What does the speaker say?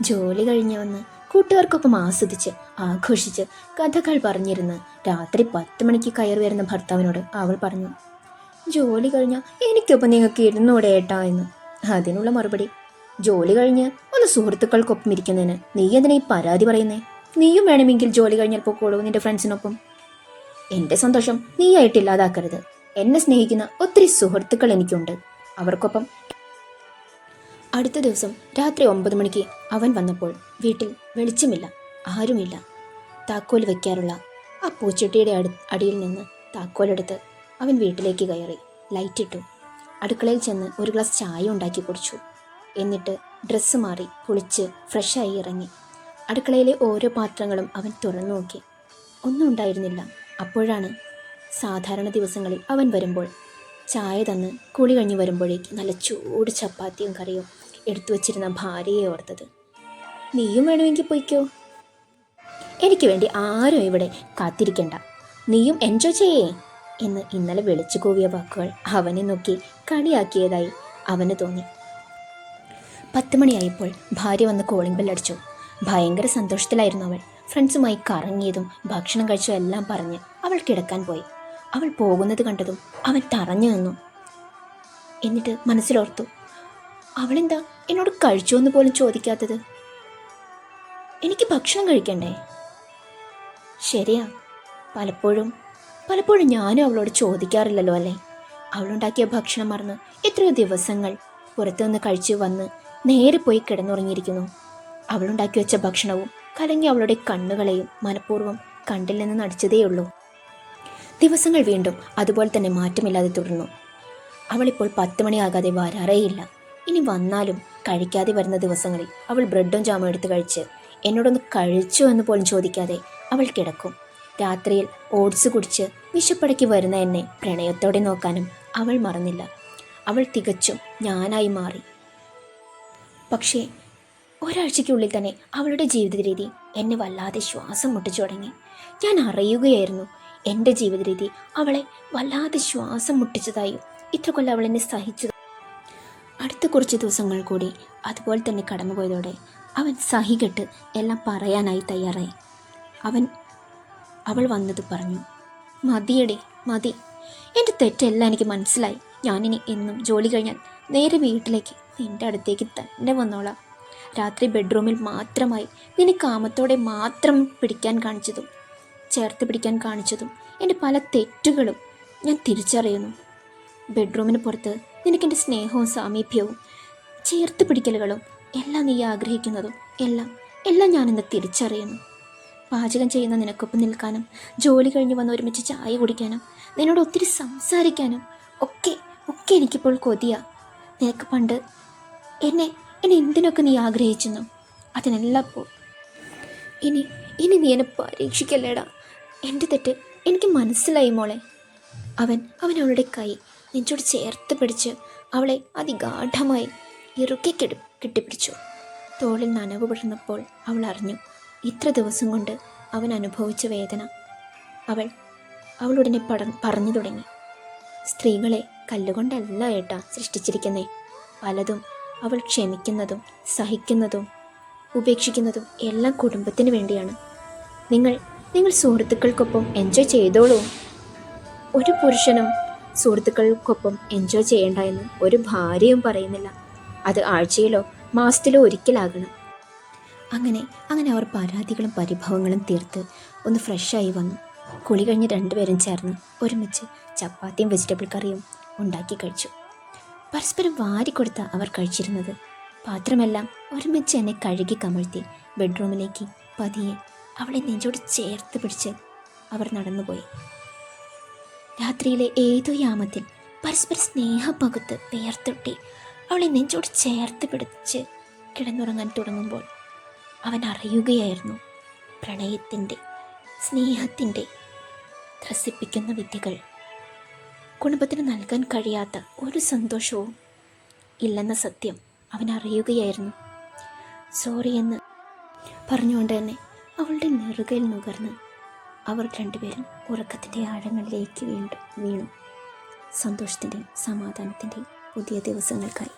ജോലി കഴിഞ്ഞ് വന്ന് കൂട്ടുകാർക്കൊപ്പം ആസ്വദിച്ച് ആഘോഷിച്ച് കഥകൾ പറഞ്ഞിരുന്ന്. രാത്രി പത്ത് മണിക്ക് കയറി വരുന്ന ഭർത്താവിനോട് അവൾ പറഞ്ഞു ജോലി കഴിഞ്ഞാൽ എനിക്കൊപ്പം നിങ്ങൾക്ക് ഇരുന്നൂടെ ഏട്ടാ എന്ന്. അതിനുള്ള മറുപടി ജോലി കഴിഞ്ഞ് ഒന്ന് സുഹൃത്തുക്കൾക്കൊപ്പം ഇരിക്കുന്നതിന് നീ എന്തിനാ ഈ പരാതി പറയുന്നേ? നീയും വേണമെങ്കിൽ ജോലി കഴിഞ്ഞാൽ പോക്കോളൂ നിന്റെ ഫ്രണ്ട്സിനൊപ്പം. എന്റെ സന്തോഷം നീയായിട്ട് ഇല്ലാതാക്കരുത്. എന്നെ സ്നേഹിക്കുന്ന ഒത്തിരി സുഹൃത്തുക്കൾ എനിക്കുണ്ട്. അവർക്കൊപ്പം അടുത്ത ദിവസം രാത്രി ഒമ്പത് മണിക്ക് അവൻ വന്നപ്പോൾ വീട്ടിൽ വെളിച്ചമില്ല ആരുമില്ല. താക്കോൽ വയ്ക്കാറുള്ള ആ പൂച്ചട്ടിയുടെ അടി അടിയിൽ നിന്ന് താക്കോലെടുത്ത് അവൻ വീട്ടിലേക്ക് കയറി ലൈറ്റ് ഇട്ടു. അടുക്കളയിൽ ചെന്ന് ഒരു ഗ്ലാസ് ചായ ഉണ്ടാക്കി കുടിച്ചു. എന്നിട്ട് ഡ്രസ്സ് മാറി കുളിച്ച് ഫ്രഷായി ഇറങ്ങി. അടുക്കളയിലെ ഓരോ പാത്രങ്ങളും അവൻ തുറന്നു നോക്കി. ഒന്നും ഉണ്ടായിരുന്നില്ല. അപ്പോഴാണ് സാധാരണ ദിവസങ്ങളിൽ അവൻ വരുമ്പോൾ ചായ തന്ന് കുളി കഴിഞ്ഞ് വരുമ്പോഴേക്ക് നല്ല ചൂട് ചപ്പാത്തിയും കറിയും എടുത്തു വച്ചിരുന്ന ഭാര്യയെ ഓർത്തത്. നീയും വേണമെങ്കിൽ പോയിക്കോ. എനിക്ക് വേണ്ടി ആരും ഇവിടെ കാത്തിരിക്കണ്ട. നീയും എൻജോയ് ചെയ്യേ എന്ന് ഇന്നലെ വിളിച്ചു കൂവിയ വാക്കുകൾ അവനെ നോക്കി കളിയാക്കിയതായി അവന് തോന്നി. പത്ത് മണിയായപ്പോൾ ഭാര്യ വന്ന് കോളിംഗ് ബെല്ലടിച്ചു ഭയങ്കര സന്തോഷത്തിലായിരുന്നു അവൾ. ഫ്രണ്ട്സുമായി കറങ്ങിയതും ഭക്ഷണം കഴിച്ചതും എല്ലാം പറഞ്ഞ് അവൾ കിടക്കാൻ പോയി. അവൾ പോകുന്നത് കണ്ടതും അവൻ തറഞ്ഞു നിന്നു. എന്നിട്ട് മനസ്സിലോർത്തു. അവളെന്താ? എന്നോട് കഴിച്ചോ എന്ന് പോലും ചോദിക്കാത്തത്. എനിക്ക് ഭക്ഷണം കഴിക്കണ്ടേ? ശരിയാ പലപ്പോഴും പലപ്പോഴും ഞാനും അവളോട് ചോദിക്കാറില്ലല്ലോ അല്ലേ? അവളുണ്ടാക്കിയ ഭക്ഷണം മറന്ന് എത്രയോ ദിവസങ്ങൾ പുറത്തുനിന്ന് കഴിച്ചു വന്ന് നേരെ പോയി കിടന്നുറങ്ങിയിരിക്കുന്നു. അവളുണ്ടാക്കി വെച്ച ഭക്ഷണവും കലങ്ങി അവളുടെ കണ്ണുകളെയും മനഃപൂർവം കണ്ടില്ലെന്ന് നടിച്ചതേയുള്ളൂ. ദിവസങ്ങൾ വീണ്ടും അതുപോലെ തന്നെ മാറ്റമില്ലാതെ തുടർന്നു. അവളിപ്പോൾ പത്ത് മണിയാകാതെ വരാറേയില്ല. ഇനി വന്നാലും കഴിക്കാതെ വരുന്ന ദിവസങ്ങളിൽ അവൾ ബ്രെഡും ജാമും എടുത്ത് കഴിച്ച് എന്നോടൊന്ന് കഴിച്ചോ എന്ന് പോലും ചോദിക്കാതെ അവൾ കിടക്കും. രാത്രിയിൽ ഓട്സ് കുടിച്ച് വിശപ്പടക്കി വരുന്ന എന്നെ പ്രണയത്തോടെ നോക്കാനും അവൾ മറന്നില്ല. അവൾ തികച്ചും ഞാനായി മാറി. പക്ഷേ ഒരാഴ്ചയ്ക്കുള്ളിൽ തന്നെ അവളുടെ ജീവിത രീതി എന്നെ വല്ലാതെ ശ്വാസം മുട്ടിച്ചു തുടങ്ങി. ഞാൻ അറിയുകയായിരുന്നു എന്റെ ജീവിത രീതി അവളെ വല്ലാതെ ശ്വാസം മുട്ടിച്ചതായും ഇത്ര കൊല്ലം അവൾ എന്നെ സഹിച്ചു അടുത്ത കുറച്ച് ദിവസങ്ങൾ കൂടി അതുപോലെ തന്നെ കടന്നുപോയതോടെ അവൻ സഹികെട്ട് എല്ലാം പറയാനായി തയ്യാറായി. അവൻ അവൾ വന്നത് പറഞ്ഞു മതിയടി മതി. എന്റെ തെറ്റെല്ലാം എനിക്ക് മനസ്സിലായി. ഞാനിനി എന്നും ജോലി കഴിഞ്ഞാൽ നേരെ വീട്ടിലേക്ക് നിന്റെ അടുത്തേക്ക് തന്നെ വന്നോളാം. രാത്രി ബെഡ്റൂമിൽ മാത്രമായി നിന്നെ കാമത്തോടെ മാത്രം പിടിക്കാൻ കാണിച്ചതും ചേർത്ത് പിടിക്കാൻ കാണിച്ചതും എന്റെ പല തെറ്റുകളും ഞാൻ തിരിച്ചറിയുന്നു. ബെഡ്റൂമിന് പുറത്ത് നിനക്കെന്റെ സ്നേഹവും സാമീപ്യവും ചേർത്ത് പിടിക്കലുകളും എല്ലാം നീ ആഗ്രഹിക്കുന്നതും എല്ലാം എല്ലാം ഞാനിന്ന് തിരിച്ചറിയുന്നു. പാചകം ചെയ്യുന്ന നിനക്കൊപ്പം നിൽക്കാനും ജോലി കഴിഞ്ഞ് വന്ന് ഒരുമിച്ച് ചായ കുടിക്കാനും നിന്നോട് ഒത്തിരി സംസാരിക്കാനും ഒക്കെ ഒക്കെ എനിക്കിപ്പോൾ കൊതിയാ. നിനക്ക് പണ്ട് എന്നെ എന്നെ എന്തിനൊക്കെ നീ ആഗ്രഹിച്ചെന്നു? അതിനെല്ലാം പോ. ഇനി ഇനി നീ എന്നെ പരീക്ഷിക്കല്ലേടാ? എന്റെ തെറ്റ് എനിക്ക് മനസ്സിലായി മോളെ. അവൻ അവൻ അവളുടെ കൈ നെഞ്ചോട് ചേർത്ത് പിടിച്ച് അവളെ അതിഗാഠമായി ഇറുക്കി കെട്ടി കെട്ടിപ്പിടിച്ചു. തോളിൽ നനവ് പിടർന്നപ്പോൾ അവൾ അറിഞ്ഞു ഇത്ര ദിവസം കൊണ്ട് അവൻ അനുഭവിച്ച വേദന. അവൾ അവളുടനെ പട പറഞ്ഞു തുടങ്ങി. സ്ത്രീകളെ കല്ലുകൊണ്ടല്ല ഏട്ടാ സൃഷ്ടിച്ചിരിക്കുന്നേ. പലതും അവൾ ക്ഷമിക്കുന്നതും സഹിക്കുന്നതും ഉപേക്ഷിക്കുന്നതും എല്ലാം കുടുംബത്തിന് വേണ്ടിയാണ്. നിങ്ങൾ നിങ്ങൾ സുഹൃത്തുക്കൾക്കൊപ്പം എൻജോയ് ചെയ്തോളൂ. ഒരു പുരുഷനും സുഹൃത്തുക്കൾക്കൊപ്പം എൻജോയ് ചെയ്യേണ്ട എന്ന് ഒരു ഭാര്യയും പറയുന്നില്ല. അത് ആഴ്ചയിലോ മാസത്തിലോ ഒരിക്കലാകണം. അങ്ങനെ അങ്ങനെ അവർ പരാതികളും പരിഭവങ്ങളും തീർത്ത് ഒന്ന് ഫ്രഷായി വന്നു. കുളി കഴിഞ്ഞ് രണ്ടുപേരും ചേർന്ന് ഒരുമിച്ച് ചപ്പാത്തിയും വെജിറ്റബിൾ കറിയും ഉണ്ടാക്കി കഴിച്ചു. പരസ്പരം വാരിക്കൊടുത്ത അവർ കഴിച്ചിരുന്നത് പാത്രമെല്ലാം ഒരുമിച്ച് എന്നെ കഴുകി കമഴ്ത്തി ബെഡ്റൂമിലേക്ക് പതിയെ അവളെ നെഞ്ചോട് ചേർത്ത് പിടിച്ച് അവർ നടന്നുപോയി. രാത്രിയിലെ ഏതോ യാമത്തിൽ പരസ്പര സ്നേഹം പകുത്ത് വേർത്തൊട്ടി അവളെ നെഞ്ചോട് ചേർത്ത് പിടിച്ച് കിടന്നുറങ്ങാൻ തുടങ്ങുമ്പോൾ അവൻ അറിയുകയായിരുന്നു പ്രണയത്തിന്റെ സ്നേഹത്തിന്റെ ത്രസിപ്പിക്കുന്ന വിദ്യകൾ. കുടുംബത്തിന് നൽകാൻ കഴിയാത്ത ഒരു സന്തോഷവും ഇല്ലെന്ന സത്യം അവൻ അറിയുകയായിരുന്നു. സോറി എന്ന് പറഞ്ഞുകൊണ്ട് തന്നെ അവളുടെ നെറുകയിൽ നുകർന്ന് അവർ രണ്ടുപേരും ഉറക്കത്തിന്റെ ആഴങ്ങളിലേക്ക് വീണ്ടും വീണു. സന്തോഷത്തിന്റെയും സമാധാനത്തിന്റെയും പുതിയ ദിവസങ്ങൾക്കായി.